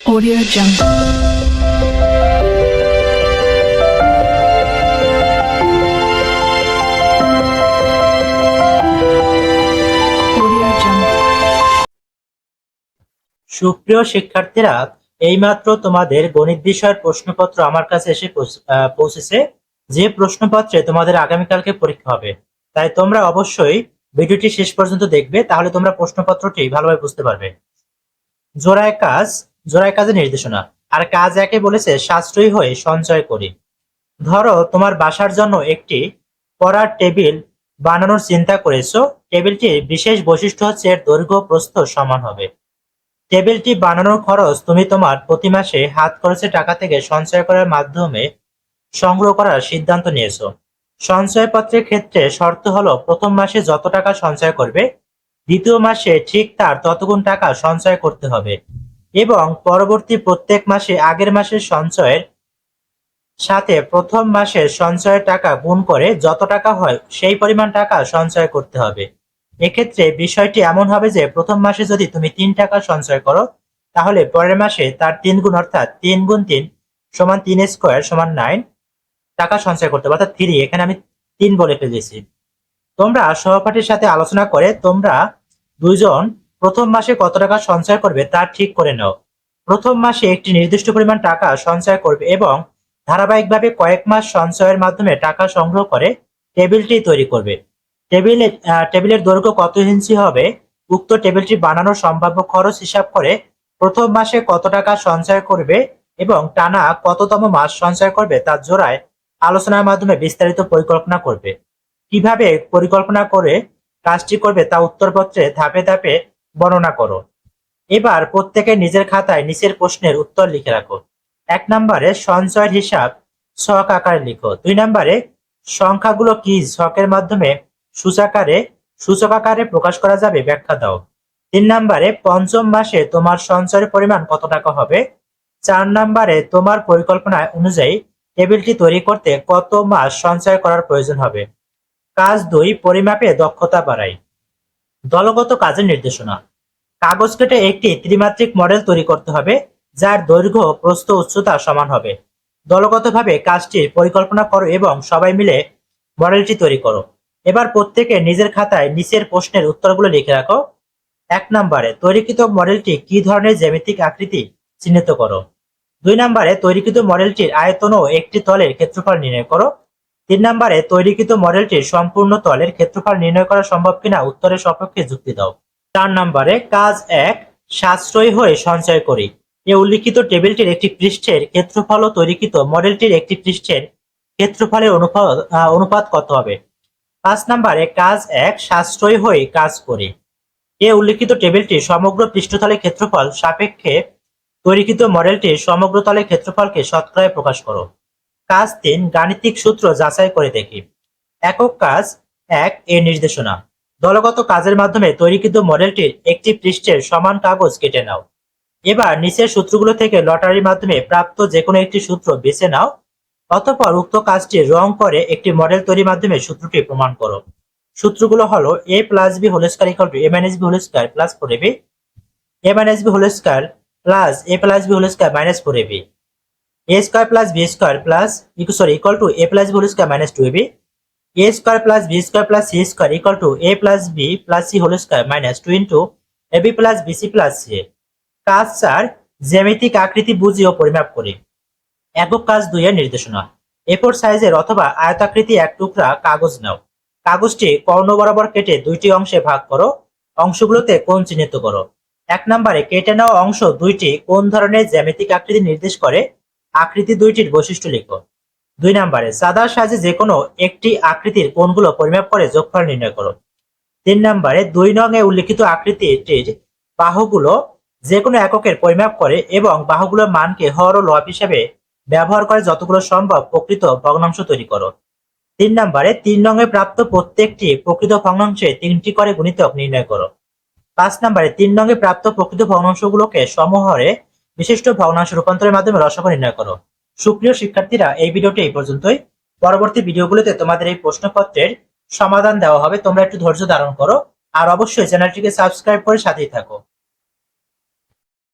Audio Jungle. সুপ্রিয় শিক্ষার্থীরা, এইমাত্র তোমাদের গণিত বিষয়ের প্রশ্নপত্র আমার কাছে এসে পৌঁছেছে। যে প্রশ্নপত্রে তোমাদের আগামীকালকে পরীক্ষা হবে, তাই তোমরা অবশ্যই ভিডিওটি শেষ পর্যন্ত দেখবে, তাহলে তোমরা প্রশ্নপত্রটি ভালোভাবে বুঝতে পারবে। জোড়ায় কাজ জোড়ায় কাজের নির্দেশনা। আর কাজ একে বলেছে, সাশ্রয়ী হয়ে সঞ্চয় করি। ধরো, তোমার বাসার জন্য একটি পড়ার টেবিল বানানোর চিন্তা করেছ। টেবিলটির বিশেষ বৈশিষ্ট্য হচ্ছে এর দৈর্ঘ্য প্রস্থ সমান হবে। টেবিলটি বানানোর খরচ তুমি তোমার প্রতি মাসে হাত খরচের টাকা থেকে সঞ্চয় করার মাধ্যমে সংগ্রহ করার সিদ্ধান্ত নিয়েছো। সঞ্চয়পত্রের ক্ষেত্রে শর্ত হলো, প্রথম মাসে যত টাকা সঞ্চয় করবে, দ্বিতীয় মাসে ঠিক তার ততগুণ টাকা সঞ্চয় করতে হবে। এবং পরবর্তী প্রত্যেক মাসে আগের মাসের সঞ্চয়ের সাথে প্রথম মাসের সঞ্চয়ের টাকা গুণ করে যত টাকা হয়, সেই পরিমাণ টাকা সঞ্চয় করতে হবে। এক্ষেত্রে বিষয়টি এমন হবে যে, প্রথম মাসে যদি তুমি তিন টাকা সঞ্চয় করো, তাহলে পরের মাসে তার তিন গুণ অর্থাৎ তিন গুণ তিন সমান তিন স্কোয়ার সমান নাইন টাকা সঞ্চয় করতে হবে। অর্থাৎ থ্রি, এখানে আমি তিন বলে ফেলেছি। তোমরা সহপাঠীর সাথে আলোচনা করে তোমরা দুইজন প্রথম মাসে কত টাকা সঞ্চয় করবে তা ঠিক করে নাও। প্রথম মাসে একটি নির্দিষ্ট পরিমাণ টাকা সঞ্চয় করবে এবং ধারাবাহিকভাবে কয়েক মাস সঞ্চয়ের মাধ্যমে টাকা সংগ্রহ করে টেবিলটি তৈরি করবে। টেবিলে টেবিলের দৈর্ঘ্য কত ইঞ্চি হবে? উক্ত টেবিলটি বানানোর সম্ভাব্য খরচ হিসাব করে প্রথম মাসে কত টাকা সঞ্চয় করবে এবং টানা কততম মাস সঞ্চয় করবে তার জোড়ায় আলোচনার মাধ্যমে বিস্তারিত পরিকল্পনা করবে। কীভাবে পরিকল্পনা করে কাজটি করবে তা উত্তরপত্রে ধাপে ধাপে বর্ণনা করো। এবার প্রত্যেকে নিজের খাতায় নিচের প্রশ্নের উত্তর লিখে রাখো। এক নম্বরে সঞ্চয়ের হিসাব ছক আকারে লিখো। দুই নম্বরে সংখ্যাগুলো কি ছকের মাধ্যমে সূচাকারে, সূচক আকারে প্রকাশ করা যাবে ব্যাখ্যা দাও। তিন নম্বরে পঞ্চম মাসে তোমার সঞ্চয়ের পরিমাণ কত টাকা হবে? চার নম্বরে তোমার পরিকল্পনা অনুযায়ী টেবিলটি তৈরি করতে কত মাস সঞ্চয় করার প্রয়োজন হবে? কাজ দুই, পরিমাপে দক্ষতা বাড়াই। দলগত কাজের নির্দেশনা। কাগজ কেটে একটি ত্রিমাত্রিক মডেল তৈরি করতে হবে, যার দৈর্ঘ্য, প্রস্থ, উচ্চতা সমান হবে। দলগতভাবে কাজটির পরিকল্পনা করো এবং সবাই মিলে মডেলটি তৈরি করো। এবার প্রত্যেকে নিজের খাতায় নিচের প্রশ্নের উত্তরগুলো লিখে রাখো। এক নম্বরে, তৈরিকৃত মডেলটি কি ধরনের জ্যামিতিক আকৃতি চিহ্নিত করো? দুই নম্বরে, তৈরিকৃত মডেলটির আয়তন ও একটি তলের ক্ষেত্রফল নির্ণয় করো। তিন নম্বরে তৈরিকৃত মডেলটির সম্পূর্ণ তলের ক্ষেত্রফল নির্ণয় করা সম্ভব কিনা উত্তরের সপক্ষে যুক্তি দাও। চার নম্বরে কাজ এক, সাশ্রয়ী হয়ে সঞ্চয় করি। এ উল্লিখিত টেবিলটির একটি পৃষ্ঠের ক্ষেত্রফল ও তৈরিকৃত মডেলটির একটি পৃষ্ঠের ক্ষেত্রফলের অনুপাত অনুপাত কত হবে? পাঁচ নম্বরে কাজ এক, সাশ্রয়ী হয়ে কাজ করি। এ উল্লিখিত টেবিলটি সমগ্র পৃষ্ঠতলের ক্ষেত্রফল সাপেক্ষে তৈরিকৃত মডেলটির সমগ্র তলের ক্ষেত্রফলকে শতকরায় প্রকাশ করো। কাজ তিন গাণিতিক সূত্র যাচাই করে দেখি। একক কাজ এক এর নির্দেশনা। দলগত কাজের মাধ্যমে তৈরিকৃত মডেলটির একটি পৃষ্ঠের সমান কাগজ কেটে নাও। এবার নিচের সূত্রগুলো থেকে লটারির মাধ্যমে প্রাপ্ত যে কোনো একটি সূত্র বেছে নাও, অতঃপর উক্ত কাজটি রং করে একটি মডেল তৈরির মাধ্যমে সূত্রটি প্রমাণ করো। সূত্রগুলো হলো A plus B whole square equal to A minus B whole square plus four AB A minus B whole square plus A plus B whole square minus four AB A square plus B square plus sorry equal to A plus B whole square minus two AB A square plus B square plus C square equal to A plus B plus C whole square minus two into AB plus BC plus C কাজ চার জ্যামিতিক আকৃতি বুঝি ও পরিমাপ করি। একক কাজ দুই এর নির্দেশনা এফোর সাইজের অথবা আয়তাকৃতি এক টুকরা কাগজ নাও। কাগজটি কর্ণ বরাবর কেটে দুইটি অংশে ভাগ করো। অংশগুলোতে কোণ চিহ্নিত করো। এক নম্বরে কেটে নেওয়া অংশ দুইটি কোন ধরনের জ্যামিতিক আকৃতি নির্দেশ করে। আকৃতি দুইটির বৈশিষ্ট্য লিখো। দুই নম্বরে সাদা সাজে যে কোনো একটি আকৃতির কোণগুলো পরিমাপ করে যোগফল নির্ণয় করো। তিন নম্বরে, দুই নং এ উল্লিখিত আকৃতিটির বাহুগুলো যে কোনো এককের পরিমাপ করে এবং বাহুগুলোর মানকে হর ও লব হিসেবে ব্যবহার করে যতগুলো সম্ভব প্রকৃত ভগ্নাংশ তৈরি করো। তিন নম্বরে, তিন রঙে প্রাপ্ত প্রত্যেকটি প্রকৃত ভগ্নাংশে তিনটি করে গুণিতক নির্ণয় করো। পাঁচ নম্বরে, তিন রঙে প্রাপ্ত প্রকৃত ভগ্নাংশগুলোকে সমহরে বিশিষ্ট ভগ্নাংশ রূপান্তরের মাধ্যমে রসক নির্ণয় করো। সুপ্রিয় শিক্ষার্থীরা, এই ভিডিওটি এই পর্যন্তই। পরবর্তী ভিডিওগুলোতে তোমাদের এই প্রশ্নপত্রের সমাধান দেওয়া হবে। তোমরা একটু ধৈর্য ধারণ করো। আর অবশ্যই চ্যানেলটিকে সাবস্ক্রাইব করে সাথেই থাকো।